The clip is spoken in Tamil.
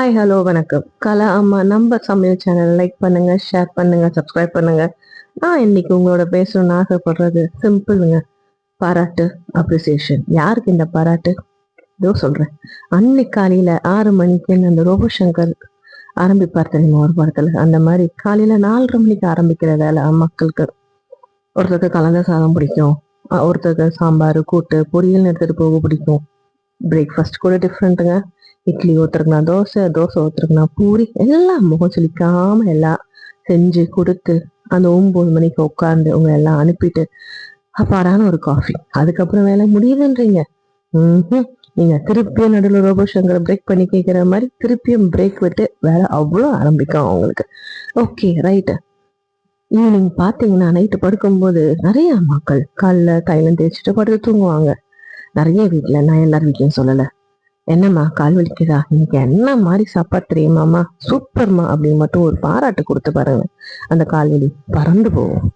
ஹாய் ஹலோ வணக்கம். கலா அம்மா நம்ம சமையல் சேனல் லைக் பண்ணுங்க ஷேர் பண்ணுங்க சப்ஸ்கிரைப் பண்ணுங்க. நான் இன்னைக்கு உங்களோட பேசணும்னு ஆசைப்படுறது சிம்பிளுங்க பாராட்டு அப்ரிசியேஷன் யாருக்கு இந்த பாராட்டு? இதோ சொல்றேன். அன்னைக்கு காலையில ஆறு மணிக்கு அந்த ரோபசங்கர் ஆரம்பிப்பார் தெரியுமா ஒரு படத்துல? அந்த மாதிரி காலையில நாலரை மணிக்கு ஆரம்பிக்கிற வேலை மக்களுக்கு. ஒருத்தருக்கு கலந்த சாதம் பிடிக்கும். ஒருத்தருக்கு சாம்பார் கூட்டு பொரியல் எடுத்துட்டு போக பிடிக்கும். பிரேக்ஃபாஸ்ட் கூட டிஃப்ரெண்ட்டுங்க இட்லி ஊற்றுருக்குனா தோசை தோசை ஊற்றுருக்குனா பூரி எல்லாம் முகம் சொல்லிக்காமல் எல்லாம் செஞ்சு கொடுத்து அந்த ஒம்பது மணிக்கு உட்காந்து உங்க எல்லாம் அனுப்பிட்டு அப்பாடான ஒரு காஃபி அதுக்கப்புறம் வேலை முடியுதுன்றீங்க ம் நீங்க திருப்பியும் நடுவில் ரோபோ சங்கரை பிரேக் பண்ணி கேட்குற மாதிரி திருப்பியும் பிரேக் விட்டு வேலை அவ்வளோ ஆரம்பிக்கும் அவங்களுக்கு ஓகே ரைட்டு ஈவினிங் பார்த்தீங்கன்னா நைட்டு படுக்கும்போது நிறைய மக்கள் காலைல தைலம் தேய்ச்சிட்டு படுத்து தூங்குவாங்க நிறைய வீட்டில் நான் எல்லார் வீட்லையும் சொல்லலை. என்னம்மா கால் வலிக்குதா? இன்னைக்கு என்ன மாதிரி சாப்பாடு தெரியுமாம்மா? சூப்பர்மா அப்படின்னு மட்டும் ஒரு பாராட்டு கொடுத்து பாருங்க. அந்த கால் வலி பறந்து போகும்.